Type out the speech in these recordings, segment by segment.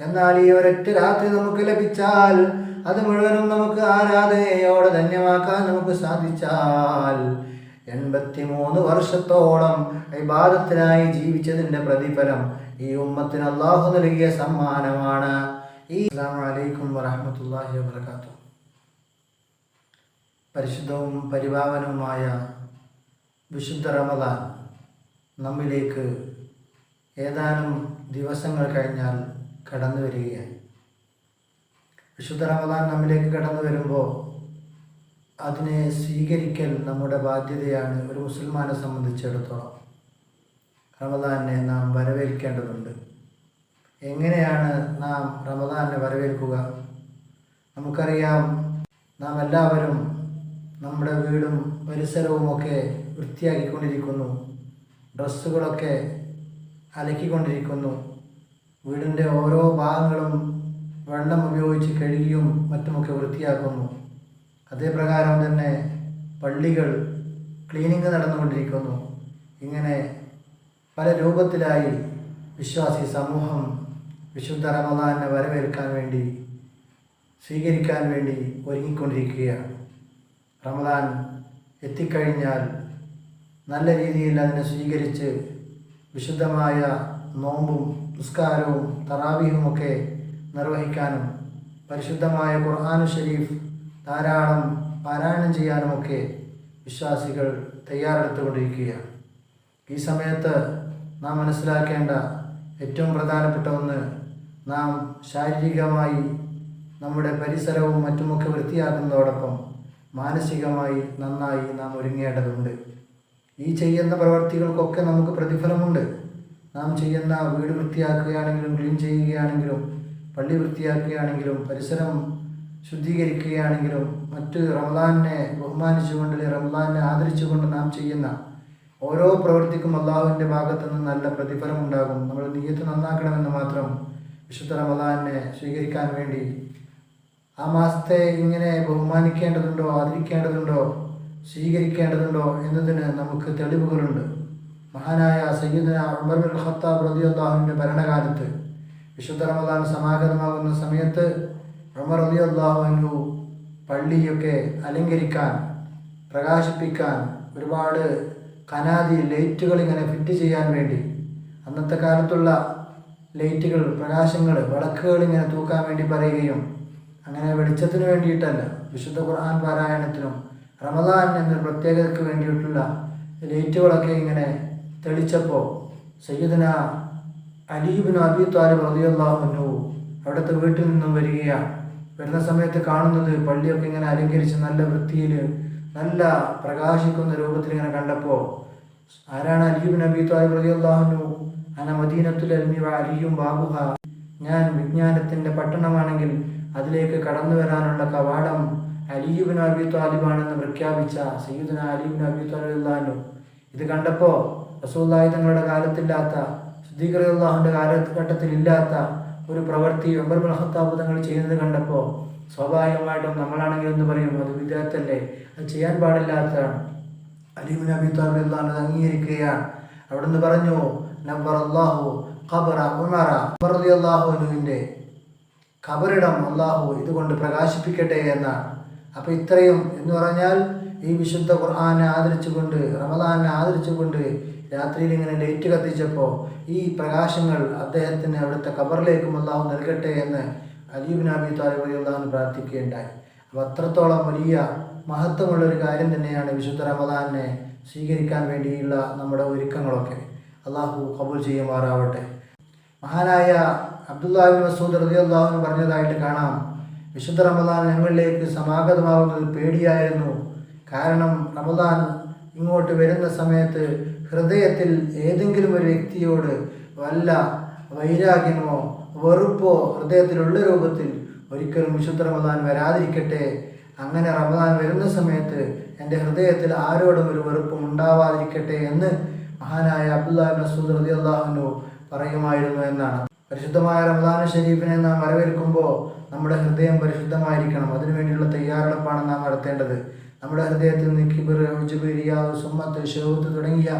എന്നാൽ ഈ ഒരൊറ്റ രാത്രി നമുക്ക് ലഭിച്ചാൽ അത് മുഴുവനും നമുക്ക് ആരാധനയോടെ ധന്യമാക്കാൻ നമുക്ക് സാധിച്ചാൽ എൺപത്തിമൂന്ന് വർഷത്തോളം വിവാദത്തിനായി ജീവിച്ചതിന്റെ പ്രതിഫലം ഈ ഉമ്മത്തിന് അള്ളാഹു നൽകിയ സമ്മാനമാണ്. ഈ അലൈക്കും വറഹമത്തല്ലാഹി വാത്തു പരിശുദ്ധവും പരിപാവനവുമായ വിശുദ്ധ റമദാൻ നമ്മിലേക്ക് ഏതാനും ദിവസങ്ങൾ കഴിഞ്ഞാൽ കടന്നു വരികയാണ് വിശുദ്ധ റമദാൻ നമ്മിലേക്ക് കടന്നു വരുമ്പോൾ അതിനെ സ്വീകരിക്കൽ നമ്മുടെ ബാധ്യതയാണ് ഒരു മുസൽമാനെ സംബന്ധിച്ചിടത്തോളം. റമദാനെ നാം വരവേൽക്കേണ്ടതുണ്ട്. എങ്ങനെയാണ് നാം റമദാനെ വരവേൽക്കുക? നമുക്കറിയാം നാം എല്ലാവരും നമ്മുടെ വീടും പരിസരവുമൊക്കെ വൃത്തിയാക്കിക്കൊണ്ടിരിക്കുന്നു. ഡ്രസ്സുകളൊക്കെ അലക്കിക്കൊണ്ടിരിക്കുന്നു. വീടിന്റെ ഓരോ ഭാഗങ്ങളും വെള്ളം ഉപയോഗിച്ച് കഴുകിയും മറ്റുമൊക്കെ വൃത്തിയാക്കുന്നു. അതേപ്രകാരം തന്നെ പള്ളികൾ ക്ലീനിങ് നടന്നുകൊണ്ടിരിക്കുന്നു. ഇങ്ങനെ പല രൂപത്തിലായി വിശ്വാസി സമൂഹം വിശുദ്ധ റമദാനെ വരവേൽക്കാൻ വേണ്ടി സ്വീകരിക്കാൻ വേണ്ടി ഒരുങ്ങിക്കൊണ്ടിരിക്കുകയാണ്. റമദാൻ എത്തിക്കഴിഞ്ഞാൽ നല്ല രീതിയിൽ അതിനെ സ്വീകരിച്ച് വിശുദ്ധമായ നോമ്പും നിസ്കാരവും ഒക്കെ നിർവഹിക്കാനും പരിശുദ്ധമായ ഖുർആാനു ഷരീഫ് ധാരാളം പാരായണം ചെയ്യാനുമൊക്കെ വിശ്വാസികൾ തയ്യാറെടുത്തുകൊണ്ടിരിക്കുകയാണ്. ഈ സമയത്ത് നാം മനസ്സിലാക്കേണ്ട ഏറ്റവും പ്രധാനപ്പെട്ട ഒന്ന് നാം ശാരീരികമായി നമ്മുടെ പരിസരവും മറ്റുമൊക്കെ വൃത്തിയാക്കുന്നതോടൊപ്പം മാനസികമായി നന്നായി നാം ഒരുങ്ങേണ്ടതുണ്ട്. ഈ ചെയ്യുന്ന പ്രവർത്തികൾക്കൊക്കെ നമുക്ക് പ്രതിഫലമുണ്ട്. നാം ചെയ്യുന്ന വീട് വൃത്തിയാക്കുകയാണെങ്കിലും ക്ലീൻ ചെയ്യുകയാണെങ്കിലും പള്ളി വൃത്തിയാക്കുകയാണെങ്കിലും പരിസരം ശുദ്ധീകരിക്കുകയാണെങ്കിലും മറ്റ് റംലാനെ ബഹുമാനിച്ചുകൊണ്ട് റംലാനെ ആദരിച്ചുകൊണ്ട് നാം ചെയ്യുന്ന ഓരോ പ്രവൃത്തിക്കും അള്ളാഹുവിന്റെ ഭാഗത്ത് നിന്ന് നല്ല പ്രതിഫലം ഉണ്ടാകും. നമ്മൾ നീയത്ത് നന്നാക്കണമെന്ന് മാത്രം വിശുദ്ധ റമദാനെ സ്വീകരിക്കാൻ വേണ്ടി ആ മാസത്തെ ഇങ്ങനെ ബഹുമാനിക്കേണ്ടതുണ്ടോ ആദരിക്കേണ്ടതുണ്ടോ സ്വീകരിക്കേണ്ടതുണ്ടോ എന്നതിന് നമുക്ക് തെളിവുകളുണ്ട്. മഹാനായ സയ്യിദന ബിൻ ഖത്താബ് അള്ളാഹുവിന്റെ ഭരണകാലത്ത് വിശുദ്ധ റമദാൻ സമാഗതമാകുന്ന സമയത്ത് ഉമർ റതി അൻഹു പള്ളിയൊക്കെ അലങ്കരിക്കാൻ പ്രകാശിപ്പിക്കാൻ ഒരുപാട് കനാതി ലൈറ്റുകൾ ഇങ്ങനെ ഫിറ്റ് ചെയ്യാൻ വേണ്ടി അന്നത്തെ കാലത്തുള്ള ലൈറ്റുകൾ പ്രകാശങ്ങൾ വിളക്കുകൾ ഇങ്ങനെ തൂക്കാൻ വേണ്ടി പറയുകയും അങ്ങനെ വെളിച്ചത്തിന് വേണ്ടിയിട്ടല്ല വിശുദ്ധ ഖുർആൻ പാരായണത്തിനും റമദാൻ എന്ന പ്രത്യേകതയ്ക്ക് വേണ്ടിയിട്ടുള്ള ലൈറ്റുകളൊക്കെ ഇങ്ങനെ തെളിച്ചപ്പോൾ സയ്യിദന അലീബിന് അബി താലിബ് റളിയല്ലാഹു അവിടുത്തെ വീട്ടിൽ നിന്നും വരികയാണ്. വരുന്ന സമയത്ത് കാണുന്നത് പള്ളിയൊക്കെ ഇങ്ങനെ അലങ്കരിച്ച് നല്ല വൃത്തിയിൽ നല്ല പ്രകാശിക്കുന്ന രൂപത്തിൽ ഇങ്ങനെ കണ്ടപ്പോൾ ആരാണ് അലീബിൻ അബി താലിബ് റളിയല്ലാഹു അന മദീനത്തുൽ അൽമി അലിയും ബാബുഹ. ഞാൻ വിജ്ഞാനത്തിന്റെ പട്ടണമാണെങ്കിൽ അതിലേക്ക് കടന്നു വരാനുള്ള കവാടം അലീബിൻ അബി താലിബാണെന്ന് പ്രഖ്യാപിച്ച സയ്യിദുന അലീബിൻ അബി താലിബ് ഇത് കണ്ടപ്പോൾ റസൂല്ലായി തങ്ങളുടെ കാലത്തില്ലാത്ത സിദ്ദീഖുല്ലാഹുവിന്റെ കാലഘട്ടത്തിൽ ഇല്ലാത്ത ഒരു പ്രവൃത്തി ബിൻ ഖത്താബ് തങ്ങൾ ചെയ്യുന്നത് കണ്ടപ്പോൾ സ്വാഭാവികമായിട്ടും നമ്മളാണെങ്കിൽ എന്ന് പറയും? അത് വിദ്യാർത്ഥല്ലേ അത് ചെയ്യാൻ പാടില്ലാത്തതാണ് അലീബിൻ അബി താലിബ് അള്ളാഹു അംഗീകരിക്കുകയാണ്. അവിടുന്ന് പറഞ്ഞു നബ്ബർ അള്ളാഹു ഖബറ ഉമറ. അള്ളാഹുവിന്റെ ഖബറിടം അള്ളാഹു ഇതുകൊണ്ട് പ്രകാശിപ്പിക്കട്ടെ എന്നാണ്. അപ്പോൾ ഇത്രയും എന്ന് പറഞ്ഞാൽ ഈ വിശുദ്ധ ഖുർആാനെ ആദരിച്ചുകൊണ്ട് റമദാനെ ആദരിച്ചുകൊണ്ട് രാത്രിയിൽ ഇങ്ങനെ ലൈറ്റ് കത്തിച്ചപ്പോൾ ഈ പ്രകാശങ്ങൾ അദ്ദേഹത്തിന് അവിടുത്തെ കബറിലേക്കും അള്ളാഹു നൽകട്ടെ എന്ന് അലീബ് നബി താലിബ് പ്രാർത്ഥിക്കുകയുണ്ടായി. അപ്പോൾ അത്രത്തോളം വലിയ മഹത്വമുള്ള ഒരു കാര്യം തന്നെയാണ് വിശുദ്ധ റമദാനെ സ്വീകരിക്കാൻ വേണ്ടിയുള്ള നമ്മുടെ ഒരുക്കങ്ങളൊക്കെ. അള്ളാഹു കബൂൽ ചെയ്യുമാറാവട്ടെ. മഹാനായ അബ്ദുല്ലാഹിബിൻ മസൂദ് റതി അള്ളാഹുവിന് പറഞ്ഞതായിട്ട് കാണാം. വിശുദ്ധ റമദാൻ ഞങ്ങളിലേക്ക് സമാഗതമാകുന്നത് പേടിയായിരുന്നു. കാരണം റമദാൻ ഇങ്ങോട്ട് വരുന്ന സമയത്ത് ഹൃദയത്തിൽ ഏതെങ്കിലും ഒരു വ്യക്തിയോട് വല്ല വൈരാഗ്യമോ വെറുപ്പോ ഹൃദയത്തിലുള്ള രൂപത്തിൽ ഒരിക്കലും വിശുദ്ധ റമദാൻ വരാതിരിക്കട്ടെ. അങ്ങനെ റമദാൻ വരുന്ന സമയത്ത് എന്റെ ഹൃദയത്തിൽ ആരോടും ഒരു വെറുപ്പും ഉണ്ടാവാതിരിക്കട്ടെ എന്ന് മഹാനായ അബ്ദുല്ലാ മസൂദ് റതി അള്ളാഹുനു പറയുമായിരുന്നു എന്നാണ്. പരിശുദ്ധമായ റമദാൻ ഷരീഫിനെ നാം വരവേൽക്കുമ്പോൾ നമ്മുടെ ഹൃദയം പരിശുദ്ധമായിരിക്കണം. അതിനുവേണ്ടിയുള്ള തയ്യാറെടുപ്പാണ് നാം നടത്തേണ്ടത്. നമ്മുടെ ഹൃദയത്തിൽ നിന്ന് കിബിർ ഉജുബിരിയാവ് സുമ്മത്ത് ഷെഹൂത്ത് തുടങ്ങിയ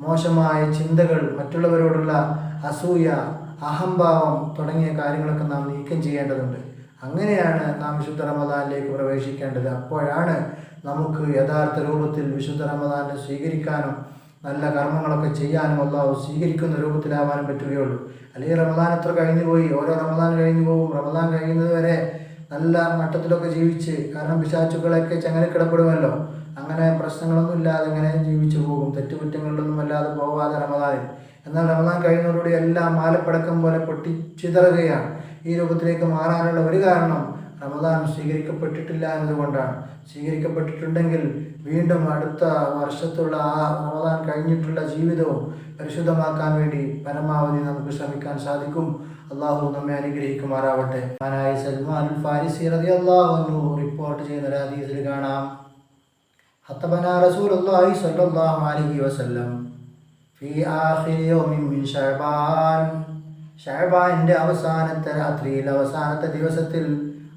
മോശമായ ചിന്തകൾ മറ്റുള്ളവരോടുള്ള അസൂയ അഹംഭാവം തുടങ്ങിയ കാര്യങ്ങളൊക്കെ നാം നീക്കം ചെയ്യേണ്ടതുണ്ട്. അങ്ങനെയാണ് നാം വിശുദ്ധ റമദാനിലേക്ക് പ്രവേശിക്കേണ്ടത്. അപ്പോഴാണ് നമുക്ക് യഥാർത്ഥ രൂപത്തിൽ വിശുദ്ധ റമദാനെ സ്വീകരിക്കാനും നല്ല കർമ്മങ്ങളൊക്കെ ചെയ്യാനും അള്ളാഹു സ്വീകരിക്കുന്ന രൂപത്തിലാവാനും പറ്റുകയുള്ളൂ. അല്ലെങ്കിൽ റമദാൻ എത്ര കഴിഞ്ഞു പോയി ഓരോ റമദാൻ കഴിഞ്ഞു പോകും റമദാൻ കഴിയുന്നത് വരെ നല്ല മട്ടത്തിലൊക്കെ ജീവിച്ച് കാരണം പിശാച്ചുക്കളൊക്കെ ചങ്ങലക്കിടപ്പെടുമല്ലോ. അങ്ങനെ പ്രശ്നങ്ങളൊന്നും ഇല്ലാതെ ഇങ്ങനെ ജീവിച്ചു പോകും. തെറ്റുകുറ്റങ്ങളിലൊന്നും അല്ലാതെ പോവാതെ റമദാനിൽ. എന്നാൽ റമദാൻ കഴിയുന്നതോടുകൂടി എല്ലാം മാലപ്പടക്കം പോലെ പൊട്ടിച്ചിതറുകയാണ്. ഈ രൂപത്തിലേക്ക് മാറാനുള്ള ഒരു കാരണം റമദാൻ സ്വീകരിക്കപ്പെട്ടിട്ടില്ല എന്നതുകൊണ്ടാണ്. സ്വീകരിക്കപ്പെട്ടിട്ടുണ്ടെങ്കിൽ വീണ്ടും അടുത്ത വർഷത്തുള്ള ആ റമദാൻ കഴിഞ്ഞിട്ടുള്ള ജീവിതവും പരിശുദ്ധമാക്കാൻ വേണ്ടി പരമാവധി നമുക്ക് ശ്രമിക്കാൻ സാധിക്കും. അള്ളാഹു നമ്മെ അനുഗ്രഹിക്കുമാറാവട്ടെ. മഹാനായ സൽമാൻ ഫാരിസി റതി അള്ളാഹു റിപ്പോർട്ട് ചെയ്യുന്ന ഒരു കാണാം. ഹത്തബന റസൂലുള്ളാഹി സ്വല്ലല്ലാഹു അലൈഹി വസല്ലം ഫി ആഖിരി ശഅബാൻ ഷാബാന്റെ അവസാനത്തെ രാത്രിയിൽ അവസാനത്തെ ദിവസത്തിൽ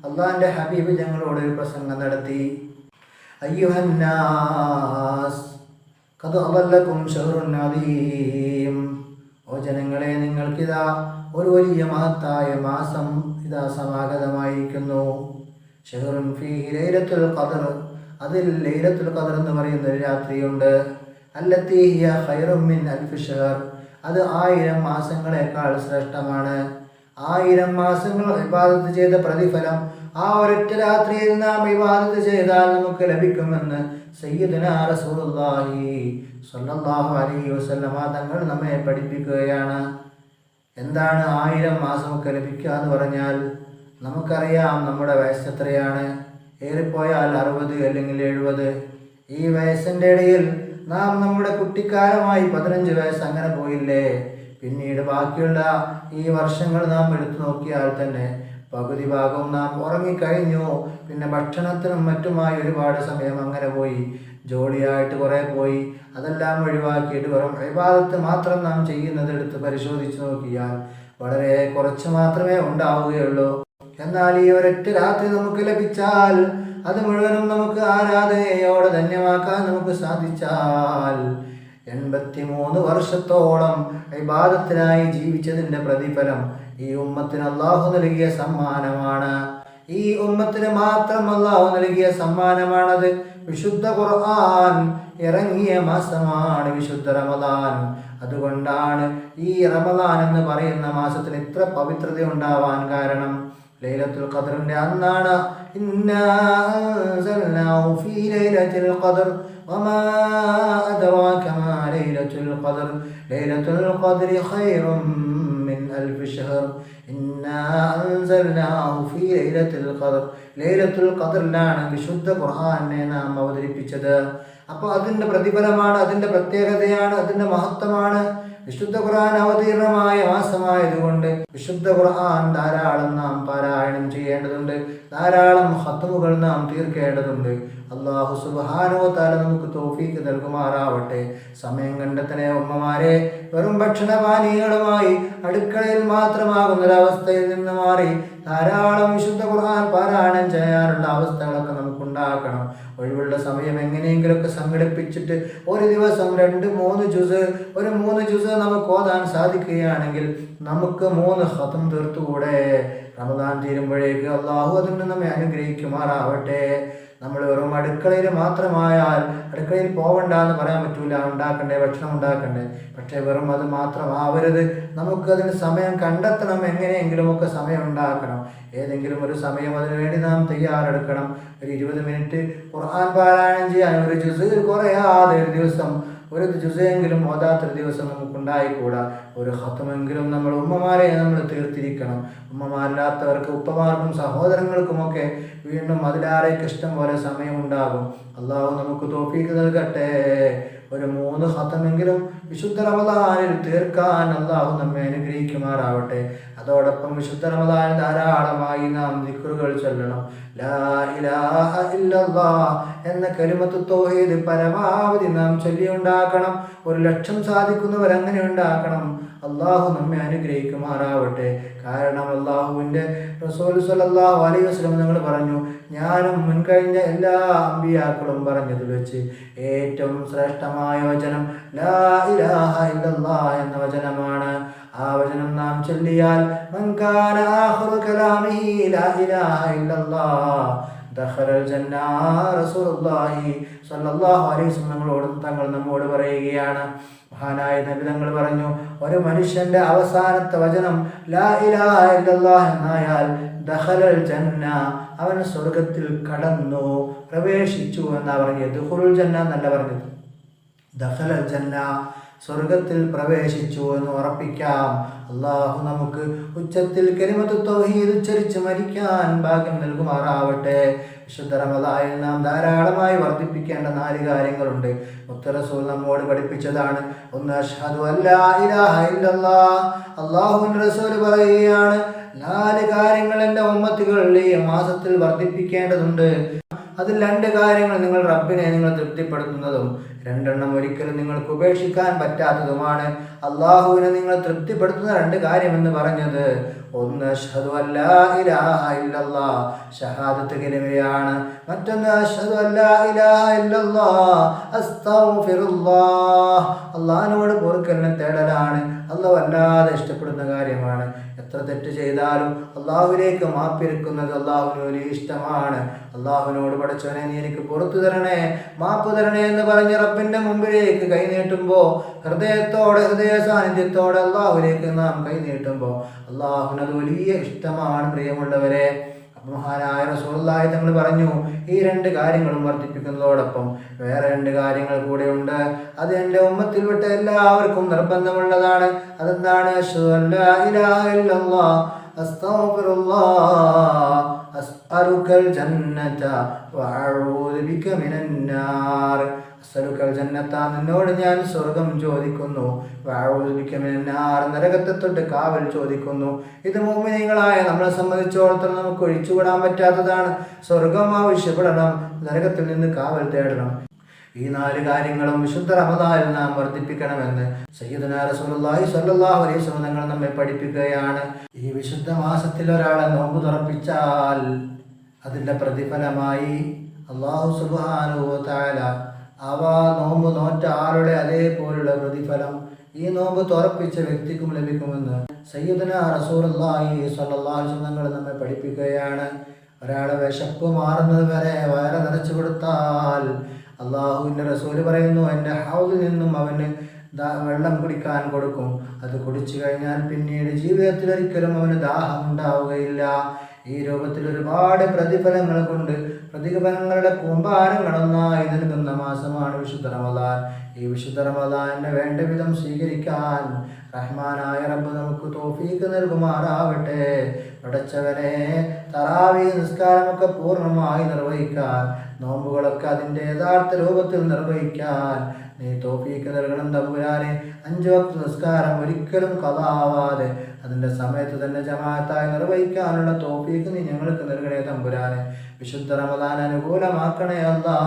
അള്ളാഹിന്റെ ഹബീബ് ഞങ്ങളോട് ഒരു പ്രസംഗം നടത്തി. അയ്യുഹന്നാസ് കഥ അവല്ലക്കും ഷഹറുൻ ഓ ജനങ്ങളെ നിങ്ങൾക്കിതാ ഒരു വലിയ മഹത്തായ മാസം ഇതാ സമാഗതമായിരിക്കുന്നു. ഷെഹറും ലൈലത്തുൽ ഖദർ. അതിൽ ലൈലത്തുൽ ഖദർ എന്ന് പറയുന്ന ഒരു രാത്രിയുണ്ട്. അല്ലത്തീഹിയ ഹിയ അൽഫ് മിൻ അൽഫി ഷഹർ. അത് ആയിരം മാസങ്ങളെക്കാൾ ശ്രേഷ്ഠമാണ്. ആയിരം മാസങ്ങൾ വിവാദത്ത് ചെയ്ത പ്രതിഫലം ആ ഒരൊറ്റ രാത്രിയിൽ നാം വിവാദത്ത് ചെയ്താൽ നമുക്ക് ലഭിക്കുമെന്ന് സയ്യിദുന റസൂലുള്ളാഹി സ്വല്ലല്ലാഹു അലൈഹി വസല്ലമ തങ്ങൾ നമ്മെ പഠിപ്പിക്കുകയാണ്. എന്താണ് ആയിരം മാസമൊക്കെ ലഭിക്കുക എന്ന് പറഞ്ഞാൽ നമുക്കറിയാം നമ്മുടെ വയസ്സ് എത്രയാണ്. ഏറിപ്പോയാൽ അറുപത് അല്ലെങ്കിൽ എഴുപത്. ഈ വയസ്സിന്റെ ഇടയിൽ നാം നമ്മുടെ കുട്ടിക്കാലമായി പതിനഞ്ച് വയസ്സ് അങ്ങനെ പോയില്ലേ? പിന്നീട് ബാക്കിയുള്ള ഈ വർഷങ്ങൾ നാം എടുത്തു നോക്കിയാൽ തന്നെ പകുതി ഭാഗം നാം ഉറങ്ങിക്കഴിഞ്ഞു. പിന്നെ ഭക്ഷണത്തിനും മറ്റുമായി ഒരുപാട് സമയം അങ്ങനെ പോയി. ജോലിയായിട്ട് കുറേ പോയി അതെല്ലാം ഒഴിവാക്കിയിട്ട് വെറും വിവാദത്ത് മാത്രം നാം ചെയ്യുന്നത് എടുത്ത് പരിശോധിച്ച് നോക്കിയാൽ വളരെ കുറച്ച് മാത്രമേ ഉണ്ടാവുകയുള്ളൂ. എന്നാൽ ഈ ഒരൊറ്റ രാത്രി നമുക്ക് ലഭിച്ചാൽ അത് മുഴുവനും നമുക്ക് ആരാധനയോടെ ധന്യമാക്കാൻ നമുക്ക് സാധിച്ചാൽ എൺപത്തി മൂന്ന് വർഷത്തോളം ഇബാദത്തിനായി ജീവിച്ചതിന്റെ പ്രതിഫലം ഈ ഉമ്മത്തിന് അള്ളാഹു നൽകിയ സമ്മാനമാണ്. ഈ ഉമ്മത്തിന് മാത്രം അള്ളാഹു നൽകിയ സമ്മാനമാണത്. വിശുദ്ധ ഖുർആൻ ഇറങ്ങിയ മാസമാണ് വിശുദ്ധ റമദാൻ. അതുകൊണ്ടാണ് ഈ റമദാൻ എന്ന് പറയുന്ന മാസത്തിന് ഇത്ര പവിത്രത ഉണ്ടാവാൻ കാരണം. ലൈലത്തുൽ ഖദറിന്റെ അന്നാണ് ഇന്നാ ഫീ ലൈലത്തിൽ ഖദർ വമാ ليلة القدر ലൈലത്തുൽ ഖദർ ലൈലത്തുൽ ഖദറി ഖൈറും മിൻ അൽഫ് ഷഹർ ഇന്നാ ليلة ലൈലത്തുൽ ഖദർ ലൈലത്തുൽ ഖദറിലാണ് വിശുദ്ധ ഖുർആനെ നാം അവതരിപ്പിച്ചത്. അപ്പോൾ അതിന്റെ പ്രതിഫലമാണ് അതിന്റെ പ്രത്യേകതയാണ് അതിന്റെ മഹത്വമാണ് വിശുദ്ധ ഖുർആൻ അവതീർണമായ മാസമായതുകൊണ്ട് വിശുദ്ധ ഖുർആൻ ധാരാളം നാം പാരായണം ചെയ്യേണ്ടതുണ്ട്. ധാരാളം ഹത്തുമുകൾ നാം തീർക്കേണ്ടതുണ്ട്. അള്ളാഹു സുബാനോ താല നമുക്ക് തോഫീക്ക് നൽകുമാറാവട്ടെ. സമയം കണ്ടെത്തണേ ഉമ്മമാരെ വെറും ഭക്ഷണപാനീയങ്ങളുമായി അടുക്കളയിൽ മാത്രമാകുന്നൊരവസ്ഥയിൽ നിന്ന് മാറി ധാരാളം വിശുദ്ധ ഖുർആൻ പാരായണം ചെയ്യാനുള്ള അവസ്ഥകളൊക്കെ നമുക്ക് ഉണ്ടാക്കണം ഒഴിവുള്ള സമയം എങ്ങനെയെങ്കിലുമൊക്കെ സംഘടിപ്പിച്ചിട്ട് ഒരു ദിവസം രണ്ട് മൂന്ന് ജ്യൂസ് ഒരു മൂന്ന് ജ്യൂസ് നമുക്ക് ഓതാൻ സാധിക്കുകയാണെങ്കിൽ നമുക്ക് മൂന്ന് ഹതം തീർത്തുകൂടെ? റമദാൻ തീരുമ്പോഴേക്ക് അള്ളാഹു അതിന് നമ്മെ അനുഗ്രഹിക്കുമാറാവട്ടെ. നമ്മൾ വെറും അടുക്കളയിൽ മാത്രമായാൽ അടുക്കളയിൽ പോവണ്ട എന്ന് പറയാൻ പറ്റൂല ഉണ്ടാക്കണ്ടേ ഭക്ഷണം ഉണ്ടാക്കണ്ടേ. പക്ഷേ വെറും അത് മാത്രമാവരുത് നമുക്കതിന് സമയം കണ്ടെത്തണം എങ്ങനെയെങ്കിലുമൊക്കെ സമയം ഉണ്ടാക്കണം. ഏതെങ്കിലും ഒരു സമയം അതിനു വേണ്ടി നാം തയ്യാറെടുക്കണം. ഒരു ഇരുപത് മിനിറ്റ് ഖുർആൻ പാരായണം ചെയ്യാൻ ഒരു ജുസ് കുറയാതെ ഒരു ദിവസം ഒരു ജുസയെങ്കിലും ഓതാത്തൊരു ദിവസം നമുക്കുണ്ടായിക്കൂടാ. ഒരു ഹത്തമെങ്കിലും നമ്മൾ ഉമ്മമാരെ നമ്മൾ തീർത്തിരിക്കണം. ഉമ്മമാരില്ലാത്തവർക്ക് ഉപ്പമാർക്കും സഹോദരങ്ങൾക്കുമൊക്കെ വീണ്ടും അതിലാറേക്ക് ഇഷ്ടം പോലെ സമയമുണ്ടാകും. അള്ളാഹു നമുക്ക് തോഫീക്ക് നൽകട്ടെ. ഒരു മൂന്ന് ഹത്തമെങ്കിലും വിശുദ്ധ റമദാനിൽ തീർക്കാൻ അള്ളാഹു നമ്മെ അനുഗ്രഹിക്കുമാറാവട്ടെ. അതോടൊപ്പം വിശുദ്ധ റമദാനിൽ ധാരാളമായി നാം ദിക്കുറുകൾ ചൊല്ലണം. എന്ന കലിമത്ത് തൗഹീദ് പരമാവധി നാം ചൊല്ലിയുണ്ടാക്കണം. ഒരു ലക്ഷം സാധിക്കുന്നവർ അങ്ങനെ ഉണ്ടാക്കണം. അള്ളാഹു നമ്മെ അനുഗ്രഹിക്കുമാറാവട്ടെ കാരണം അള്ളാഹുവിന്റെ റസൂൽ സല്ലല്ലാഹു അലൈഹി വസല്ലം ഞങ്ങൾ പറഞ്ഞു ഞാനും മുൻകഴിഞ്ഞ എല്ലാ അമ്പിയാക്കളും പറഞ്ഞതിൽ വെച്ച് ഏറ്റവും ശ്രേഷ്ഠമായ വചനം ലാ ഇലാഹ ഇല്ലല്ലാ എന്ന വചനമാണ്. ആ വചനം നാം ചൊല്ലിയാൽ ലാ ഇലാഹ ഇല്ലല്ലാഹ് നമ്മളോട് തങ്ങൾ നമ്മോട് പറയുകയാണ്. മഹാനായ നബിതങ്ങൾ പറഞ്ഞു ഒരു മനുഷ്യന്റെ അവസാനത്തെ വചനം ലാ ഇലാഹ ഇല്ലല്ലാഹ് എന്നായാൽ ജന്ന അവൻ സ്വർഗത്തിൽ കടന്നു പ്രവേശിച്ചു എന്നാ പറഞ്ഞത്. ജന്ന എന്നല്ല പറഞ്ഞത്. ദഹലൽ ജന്ന സ്വർഗത്തിൽ പ്രവേശിച്ചു എന്ന് ഉറപ്പിക്കാം. അള്ളാഹു നമുക്ക് ഉച്ചത്തിൽ കരിമത്ത് തൗഹീദ് മരിക്കാൻ ഭാഗ്യം നൽകുമാറാവട്ടെ. വിശുദ്ധ റമദാനിൽ നാം ധാരാളമായി വർദ്ധിപ്പിക്കേണ്ട നാല് കാര്യങ്ങളുണ്ട്. മുത്തറസൂൽ നമ്മോട് പഠിപ്പിച്ചതാണ് ഒന്ന് അഷ്ഹദു അല്ലാ റസൂൽ പറയുകയാണ് നാല് കാര്യങ്ങൾ എന്റെ ഉമ്മത്തുകളിൽ ഈ മാസത്തിൽ വർദ്ധിപ്പിക്കേണ്ടതുണ്ട്. അതിൽ രണ്ട് കാര്യങ്ങൾ നിങ്ങൾ റബ്ബിനെ നിങ്ങൾ തൃപ്തിപ്പെടുത്തുന്നതും രണ്ടെണ്ണം ഒരിക്കലും നിങ്ങൾക്ക് ഉപേക്ഷിക്കാൻ പറ്റാത്തതുമാണ്. അള്ളാഹുവിനെ നിങ്ങൾ തൃപ്തിപ്പെടുത്തുന്ന രണ്ട് കാര്യമെന്ന് പറഞ്ഞത് ഒന്ന് അഷ്ഹദു അല്ലാ ഷഹാദത്ത് കലിമയാണ്. മറ്റൊന്ന് അഷ്ഹദു അല്ലാ അസ്തഗ്ഫിറുല്ലാഹ്. അള്ളാഹിനോട് പൊറുക്കലിനെ തേടലാണ്. അള്ളാഹ് വല്ലാതെ ഇഷ്ടപ്പെടുന്ന കാര്യമാണ്. എത്ര തെറ്റ് ചെയ്താലും അള്ളാഹുവിലേക്ക് മാപ്പിരിക്കുന്നത് അള്ളാഹുവിന് ഒരു ഇഷ്ടമാണ്. അള്ളാഹുവിനോട് പഠിച്ചവനെ നീ എനിക്ക് പുറത്തു തരണേ മാപ്പ് തരണേ എന്ന് പറഞ്ഞ് റബ്ബിന്റെ മുമ്പിലേക്ക് കൈനീട്ടുമ്പോൾ ഹൃദയത്തോടെ ഹൃദയ സാന്നിധ്യത്തോടെ അള്ളാഹുലേക്ക് നാം കൈനീട്ടുമ്പോൾ അള്ളാഹുവിന് അത് വലിയ ഇഷ്ടമാണ് പ്രിയമുള്ളവരെ. മഹാനായ റസൂലുള്ളാഹി തങ്ങൾ പറഞ്ഞു ഈ രണ്ട് കാര്യങ്ങളും വർദ്ധിപ്പിക്കുന്നതോടൊപ്പം വേറെ രണ്ട് കാര്യങ്ങൾ കൂടെ ഉണ്ട്. അത് എന്റെ ഉമ്മത്തിൽപ്പെട്ട എല്ലാവർക്കും നിർബന്ധമുള്ളതാണ്. അതെന്താണ്? അസ്തഗ്ഫിറുല്ലാഹ്. അസ്അലുക്കൽ ജന്നത وأعوذ ബിക من النار. അസലുക്കൽ നിന്നോട് ഞാൻ സ്വർഗം ചോദിക്കുന്നു. വഅഊദു ബിക മിനൻ നാർ നരകത്തെ തൊട്ട് കാവൽ ചോദിക്കുന്നു. ഇത് മോമിനികളായ നമ്മളെ സംബന്ധിച്ചോളത്തോളം നമുക്ക് ഒഴിച്ചുകൂടാൻ പറ്റാത്തതാണ്. സ്വർഗം ആവശ്യപ്പെടണം. നരകത്തിൽ നിന്ന് കാവൽ തേടണം. ഈ നാല് കാര്യങ്ങളും വിശുദ്ധ റമദാനിൽ നാം വർദ്ധിപ്പിക്കണമെന്ന് സയ്യിദ്ലാഹി റസൂലുള്ളാഹി സ്വല്ലല്ലാഹു അലൈഹി വസല്ലം നമ്മെ പഠിപ്പിക്കുകയാണ്. ഈ വിശുദ്ധ മാസത്തിൽ ഒരാളെ നോമ്പ് തുറപ്പിച്ചാൽ അതിന്റെ പ്രതിഫലമായി അള്ളാഹു സുബ്ഹാനഹു താല അവ നോമ്പ് നോറ്റ ആളുടെ അതേപോലുള്ള പ്രതിഫലം ഈ നോമ്പ് തുറപ്പിച്ച വ്യക്തിക്കും ലഭിക്കുമെന്ന് സയ്യിദന അലൈഹി വസല്ലം നമ്മെ പഠിപ്പിക്കുകയാണ്. ഒരാളെ വിശപ്പ് മാറുന്നത് വരെ വയറ് നിറച്ചു കൊടുത്താൽ അള്ളാഹുവിന്റെ റസൂൽ പറയുന്നു എന്റെ ഹൗസിൽ നിന്നും അവന് വെള്ളം കുടിക്കാൻ കൊടുക്കും. അത് കുടിച്ചു കഴിഞ്ഞാൽ പിന്നീട് ജീവിതത്തിൽ ഒരിക്കലും അവന് ദാഹം ഉണ്ടാവുകയില്ല. ഈ രൂപത്തിൽ ഒരുപാട് പ്രതിഫലങ്ങൾ കൊണ്ട് പ്രതിഫലങ്ങളുടെ കൂമ്പാരങ്ങളൊന്നായി നൽകുന്ന മാസമാണ് വിശുദ്ധ റമദാൻ. ഈ വിശുദ്ധ റമദാനെ വേണ്ട വിധം സ്വീകരിക്കാൻ റഹ്മാനായ റബ്ബ് നമുക്ക് തോഫീക്ക് നൽകുമാറാവട്ടെ. പടച്ചവനെ തറാവി നിസ്കാരമൊക്കെ പൂർണമായി നിർവഹിക്കാൻ നോമ്പുകളൊക്കെ അതിന്റെ യഥാർത്ഥ രൂപത്തിൽ നിർവഹിക്കാൻ നീ തോഫീക്ക് നൽകണം. തമ്പുരാനെ അഞ്ചു വക്ത നിസ്കാരം ഒരിക്കലും കഥാവാതെ അതിന്റെ സമയത്ത് തന്നെ ജമാഅത്തായി നിർവഹിക്കാനുള്ള തോഫീക്ക് നീ ഞങ്ങൾക്ക് നൽകണേ തമ്പുരാനെ. വിശുദ്ധ റമദാൻ അനുകൂലമാക്കണേ അല്ലാ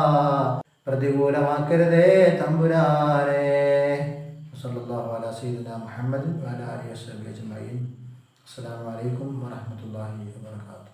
പ്രതികൂലമാക്കരുതേ തമ്പുരാനെ. അലാ സയ്യിദിന മുഹമ്മദ് വഅലാ ആലിഹി വസഹ്ബിഹി അജ്മഈൻ. അസ്സലാമു അലൈക്കും വറഹ്മത്തുള്ളാഹി വബറകാതുഹു